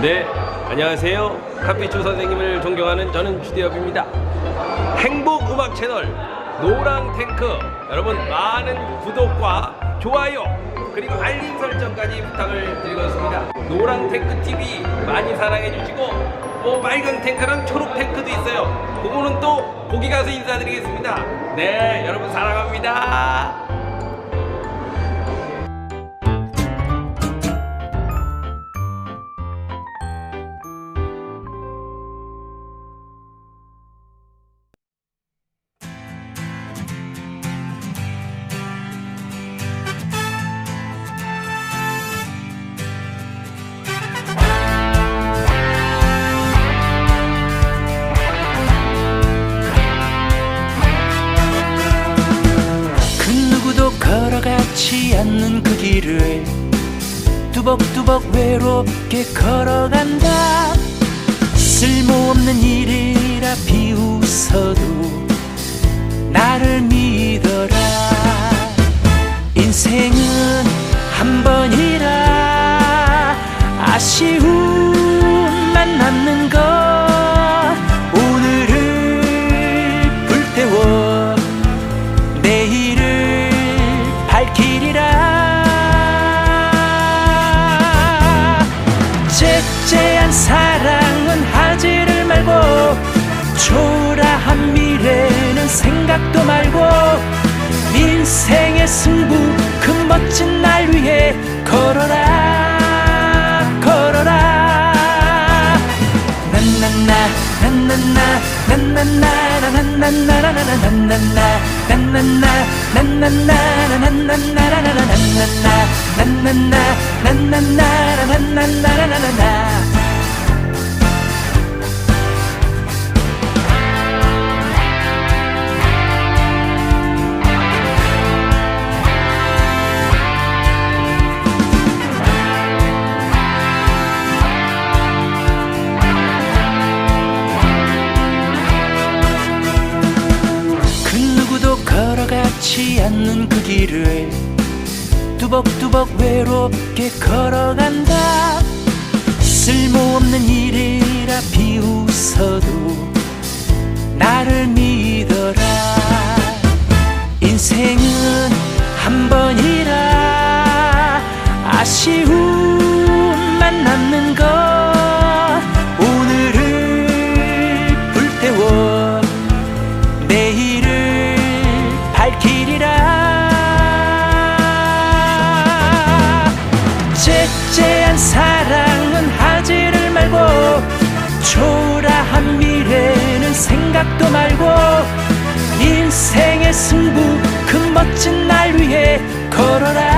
네, 안녕하세요. 카피추 선생님을 존경하는 저는 주대엽입니다. 행복 음악 채널 노랑 탱크 여러분 많은 구독과 좋아요 그리고 알림 설정까지 부탁을 드리겠습니다. 노랑 탱크 TV 많이 사랑해 주시고 뭐 빨간 탱크랑 초록 탱크도 있어요. 그거는 또 거기 가서 인사드리겠습니다. 네, 여러분 사랑합니다. 걸어가지 않는 그 길을 뚜벅뚜벅 외롭게 걸어간다. 쓸모없는 일이라 비웃어도 나를 믿어라. 인생은 째째한 사랑은 하지를 말고 초라한 미래는 생각도 말고 인생의 승부 그 멋진 날 위해 걸어라 걸어라 난난나 난난나 난난나 난난나나나나나나나 난난나 난난나 난난나나나나나나 난난나 난난나 난난나나나나나 걸어가지 않는 그 길을 뚜벅뚜벅 외롭게 걸어간다. 쓸모없는 일이라 비웃어도 나를 믿어라 생각도 말고 인생의 승부 그 멋진 날 위해 걸어라